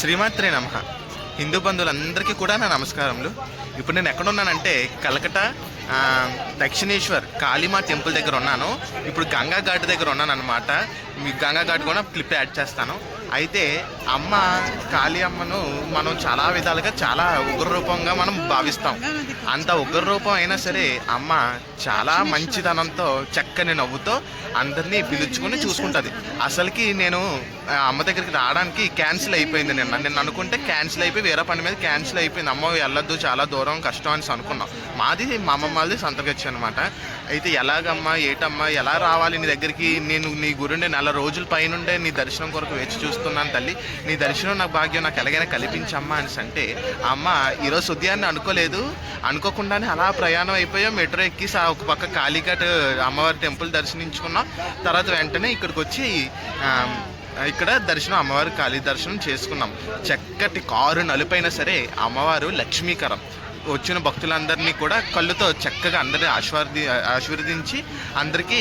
శ్రీమాత్రే నమ. హిందూ బంధువులందరికీ కూడా నా నమస్కారములు. ఇప్పుడు నేను ఎక్కడున్నానంటే కలకట ఆ, దక్షిణేశ్వర్ కాళీమా టెంపుల్ దగ్గర ఉన్నాను. ఇప్పుడు గంగా ఘాట్ దగ్గర ఉన్నాను అనమాట మీ గంగా ఘాట్ కూడా క్లిప్ యాడ్ చేస్తాను. అయితే అమ్మ కాళీ అమ్మను మనం చాలా విధాలుగా చాలా ఉగ్ర రూపంగా మనం భావిస్తాం. అంత ఉగ్ర రూపం అయినా సరే అమ్మ చాలా మంచితనంతో చక్కని నవ్వుతో అందరినీ పిలుచుకుని చూసుకుంటుంది. అసలుకి నేను అమ్మ దగ్గరికి రావడానికి క్యాన్సిల్ అయిపోయింది నిన్న. నేను అనుకుంటే క్యాన్సిల్ అయిపోయి వేరే పని మీద క్యాన్సిల్ అయిపోయింది. అమ్మ వెళ్ళొద్దు చాలా దూరం కష్టం అని అనుకున్నాం. మాది మా అమ్మమ్మది సంతకొచ్చి అనమాట అయితే ఎలాగమ్మా ఏటమ్మా ఎలా రావాలి నీ దగ్గరికి? నేను నీ గురుండే నెల రోజుల పైనుండే నీ దర్శనం కొరకు వేచి చూస్తున్నాను తల్లి. నీ దర్శనం నాకు భాగ్యం నాకు ఎలాగైనా కల్పించమ్మా అని అంటే అమ్మ ఈరోజు ఉదయాన్నే అనుకోలేదు. అనుకోకుండానే అలా ప్రయాణం అయిపోయాం. మెట్రో ఎక్కి ఒక పక్క కాళీఘాట్ అమ్మవారి టెంపుల్ దర్శనించుకున్నాం తర్వాత వెంటనే ఇక్కడికి వచ్చి ఇక్కడ దర్శనం అమ్మవారి కాళీ దర్శనం చేసుకున్నాం. చక్కటి కారు నలుపైనా సరే అమ్మవారు లక్ష్మీకరం. వచ్చిన భక్తులందరినీ కూడా కళ్ళుతో చక్కగా అందరినీ ఆశీర్వది ఆశీర్వదించి అందరికీ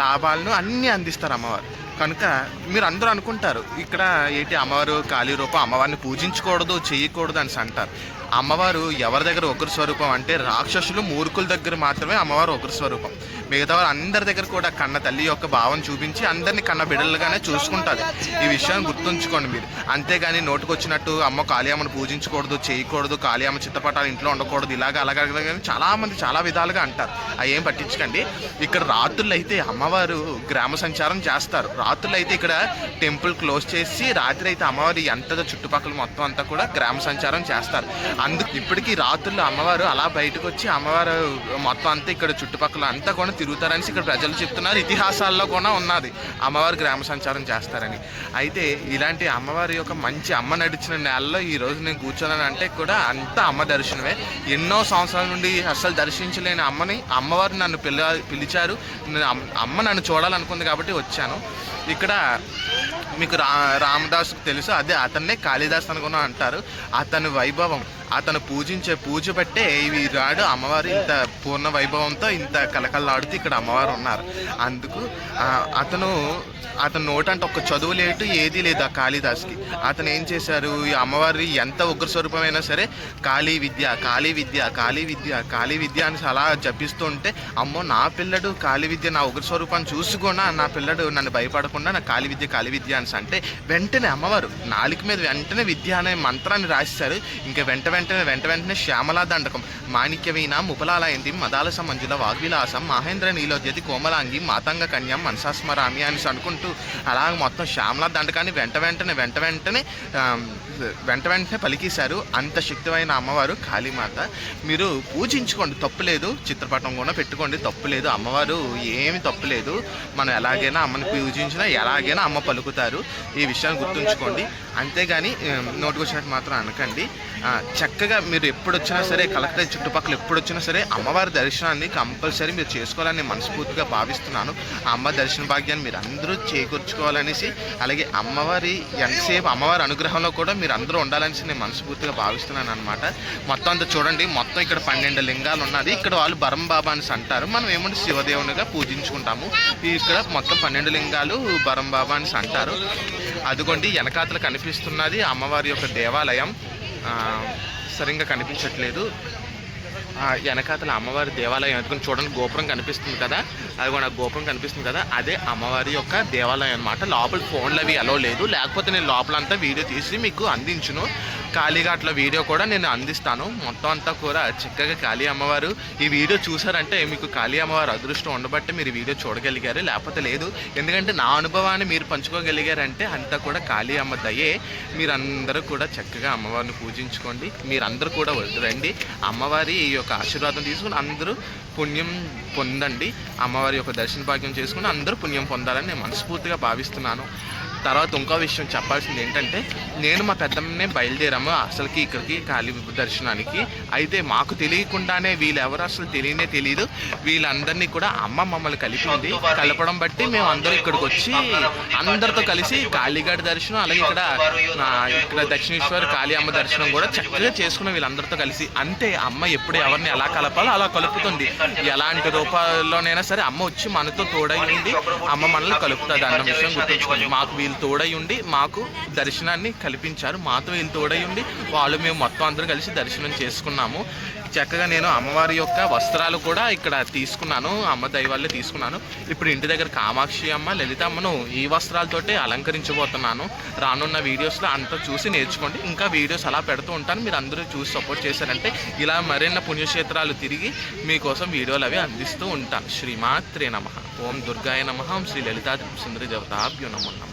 లాభాలను అన్నీ అందిస్తారు అమ్మవారు. కనుక మీరు అందరూ అనుకుంటారు ఇక్కడ ఏంటి అమ్మవారు కాళీ రూపం అమ్మవారిని పూజించకూడదు చేయకూడదు అని అంటారు. అమ్మవారు ఎవరి దగ్గర ఒకరి స్వరూపం అంటే రాక్షసులు మూర్ఖుల దగ్గర మాత్రమే అమ్మవారు ఒకరి స్వరూపం. మిగతా వారు అందరి దగ్గర కూడా కన్న తల్లి యొక్క భావం చూపించి అందరినీ కన్న బిడ్డలుగానే చూసుకుంటుంది ఈ విషయాన్ని గుర్తుంచుకోండి మీరు. అంతేగాని నోటుకొచ్చినట్టు అమ్మ కాళీయమ్మను పూజించకూడదు చేయకూడదు కాళీయమ్మ చిత్తపటాలు ఇంట్లో ఉండకూడదు ఇలాగ అలాగ చాలామంది చాలా విధాలుగా అంటారు. అవి ఏం పట్టించకండి. ఇక్కడ రాత్రులు అయితే అమ్మవారు గ్రామ సంచారం చేస్తారు. రాత్రులు అయితే ఇక్కడ టెంపుల్ క్లోజ్ చేసి రాత్రి అయితే అమ్మవారి ఎంత చుట్టుపక్కల మొత్తం అంతా కూడా గ్రామ సంచారం చేస్తారు. అందుకు ఇప్పటికీ రాత్రులు అమ్మవారు అలా బయటకు వచ్చి అమ్మవారు మొత్తం అంతా ఇక్కడ చుట్టుపక్కల అంతా కూడా తిరుగుతారని ఇక్కడ ప్రజలు చెప్తున్నారు. ఇతిహాసాల్లో కూడా ఉన్నది. అమ్మవారు గ్రామ సంచారం చేస్తారని. అయితే ఇలాంటి అమ్మవారి యొక్క మంచి అమ్మ నడిచిన నెలలో ఈ రోజు నేను కూర్చోనని అంటే కూడా అంతా అమ్మ దర్శనమే. ఎన్నో సంవత్సరాల నుండి అస్సలు దర్శించలేని అమ్మని అమ్మవారు నన్ను పిల్ల పిలిచారు. అమ్మ- అమ్మ నన్ను చూడాలనుకుంది కాబట్టి వచ్చాను. ఇక్కడ మీకు రా రామదాస్ తెలుసు. అదే అతన్నే కాళిదాస్ అని కూడా అంటారు. అతని వైభవం అతను పూజించే పూజ బట్టే ఇవి రాడు అమ్మవారు ఇంత పూర్ణ వైభవంతో ఇంత కలకల్లాడుతూ ఇక్కడ అమ్మవారు ఉన్నారు. అందుకు అతను అతను నోటంటే ఒక చదువు లేటు ఏదీ లేదు ఆ కాళిదాస్కి. అతను ఏం చేశారు? ఈ అమ్మవారి ఎంత ఉగ్ర స్వరూపమైనా సరే కాళీ విద్య కాళీ విద్య కాళీ విద్య కాళీ విద్య అని అలా జపిస్తూ ఉంటే అమ్మో నా పిల్లడు కాళీ విద్య నా ఉగ్ర స్వరూపాన్ని చూసుకున్నా నా పిల్లడు నన్ను భయపడకుండా నా కాళీ విద్య కాళీ విద్య అని అంటే వెంటనే అమ్మవారు నాలుక మీద వెంటనే విద్య అనే మంత్రాన్ని రాశారు ఇంకా వెంట వెంటనే వెంట వెంటనే శ్యామలా దండకం. మాణిక్యవీణ ముపలాలయంతి మదాలస మంజుల వాగ్విలాసం మహేంద్ర నీలోద్యతి కోమలాంగి మాతంగ కన్యం మనసాస్మరామి అని అనుకుంటూ అలా మొత్తం శ్యామలా దండకాన్ని వెంట వెంటనే వెంట వెంటనే వెంట వెంటనే పలికేశారు. అంత శక్తివైన అమ్మవారు కాళీమాత. మీరు పూజించుకోండి తప్పులేదు చిత్రపటం కూడా పెట్టుకోండి తప్పులేదు అమ్మవారు ఏమి తప్పులేదు మనం ఎలాగైనా అమ్మని పూజించినా ఎలాగైనా అమ్మ పలుకుతారు. ఈ విషయాన్ని గుర్తుంచుకోండి. అంతేగాని ఆ, వచ్చినట్టు మాత్రం అనకండి. చక్క చక్కగా మీరు ఎప్పుడు వచ్చినా సరే కలెక్టర్ చుట్టుపక్కల ఎప్పుడు వచ్చినా సరే అమ్మవారి దర్శనాన్ని కంపల్సరీ మీరు చేసుకోవాలని మనస్ఫూర్తిగా భావిస్తున్నాను. ఆ అమ్మ దర్శన భాగ్యాన్ని మీరు అందరూ చేకూర్చుకోవాలనేసి అలాగే అమ్మవారి ఎంతసేపు అమ్మవారి అనుగ్రహంలో కూడా మీరు అందరూ ఉండాలనేసి నేను మనస్ఫూర్తిగా భావిస్తున్నాను అనమాట మొత్తం అంతా చూడండి మొత్తం ఇక్కడ పన్నెండు లింగాలు ఉన్నది. ఇక్కడ వాళ్ళు బరం బాబా అని అంటారు. మనం ఏమంటే శివదేవునిగా పూజించుకుంటాము. ఇక్కడ మొత్తం పన్నెండు లింగాలు బరం బాబా అని అంటారు. అదిగోండి వెనకాతల కనిపిస్తున్నది అమ్మవారి యొక్క దేవాలయం. సరిగ్గా కనిపించట్లేదు. ఆ, వెనకాతల అమ్మవారి దేవాలయం ఎదుగుని చూడండి గోపురం కనిపిస్తుంది కదా. అది కూడా గోపురం కనిపిస్తుంది కదా. అదే అమ్మవారి యొక్క దేవాలయం అనమాట లోపల ఫోన్లు అవి అలో లేదు. లేకపోతే నేను లోపలంతా వీడియో తీసి మీకు అందించును. కాళీఘాట్ల వీడియో కూడా నేను అందిస్తాను. మొత్తం అంతా కూడా చక్కగా కాళీ అమ్మవారు. ఈ వీడియో చూసారంటే మీకు కాళీ అమ్మవారు అదృష్టం ఉండబట్టి మీరు వీడియో చూడగలిగారు. లేకపోతే లేదు. ఎందుకంటే నా అనుభవాన్ని మీరు పంచుకోగలిగారంటే అంతా కూడా కాళీ అమ్మ దయే. మీరందరూ కూడా చక్కగా అమ్మవారిని పూజించుకోండి. మీరందరూ కూడా రండి. అమ్మవారి ఈ యొక్క ఆశీర్వాదం తీసుకుని అందరూ పుణ్యం పొందండి. అమ్మవారి యొక్క దర్శన భాగ్యం చేసుకుని అందరూ పుణ్యం పొందాలని నేను మనస్ఫూర్తిగా భావిస్తున్నాను. తర్వాత ఇంకో విషయం చెప్పాల్సింది ఏంటంటే నేను మా పెద్దమ్మనే బయలుదేరాము అసలుకి ఇక్కడికి కాళీ దర్శనానికి అయితే మాకు తెలియకుండానే వీళ్ళెవరు అసలు తెలియనే తెలియదు వీళ్ళందరినీ కూడా అమ్మ మమ్మల్ని కలిపింది కలపడం బట్టి మేము అందరూ ఇక్కడికి వచ్చి అందరితో కలిసి కాళీఘాట్ దర్శనం అలాగే ఇక్కడ ఇక్కడ దక్షిణేశ్వర కాళీ అమ్మ దర్శనం కూడా చక్కగా చేసుకున్నాం వీళ్ళందరితో కలిసి. అంతే అమ్మ ఎప్పుడు ఎవరిని ఎలా కలపాలో అలా కలుపుతుంది. ఎలాంటి రూపాల్లోనైనా సరే అమ్మ వచ్చి మనతో తోడై ఉండి అమ్మ మనల్ని కలుపుతుంది అన్న విషయం గుర్తుంచుకోండి. మాకు వీలు వీళ్ళు తోడై ఉండి మాకు దర్శనాన్ని కల్పించారు. మాతో వీళ్ళు తోడై ఉండి వాళ్ళు మేము మొత్తం అందరూ కలిసి దర్శనం చేసుకున్నాము. చక్కగా నేను అమ్మవారి యొక్క వస్త్రాలు కూడా ఇక్కడ తీసుకున్నాను. అమ్మ దైవాళ్ళే తీసుకున్నాను. ఇప్పుడు ఇంటి దగ్గర కామాక్షి అమ్మ లలిత అమ్మను ఈ వస్త్రాలతోటే అలంకరించబోతున్నాను. రానున్న వీడియోస్లో అంతా చూసి నేర్చుకోండి. ఇంకా వీడియోస్ అలా పెడుతూ ఉంటాను. మీరు అందరూ చూసి సపోర్ట్ చేశారంటే ఇలా మరిన్న పుణ్యక్షేత్రాలు తిరిగి మీకోసం వీడియోలు అవి అందిస్తూ ఉంటాను. శ్రీమాత్రే నమ. ఓం దుర్గాయ నమ. ఓం శ్రీ లలితా సుందరి దేవతాభ్యో నమో నమ.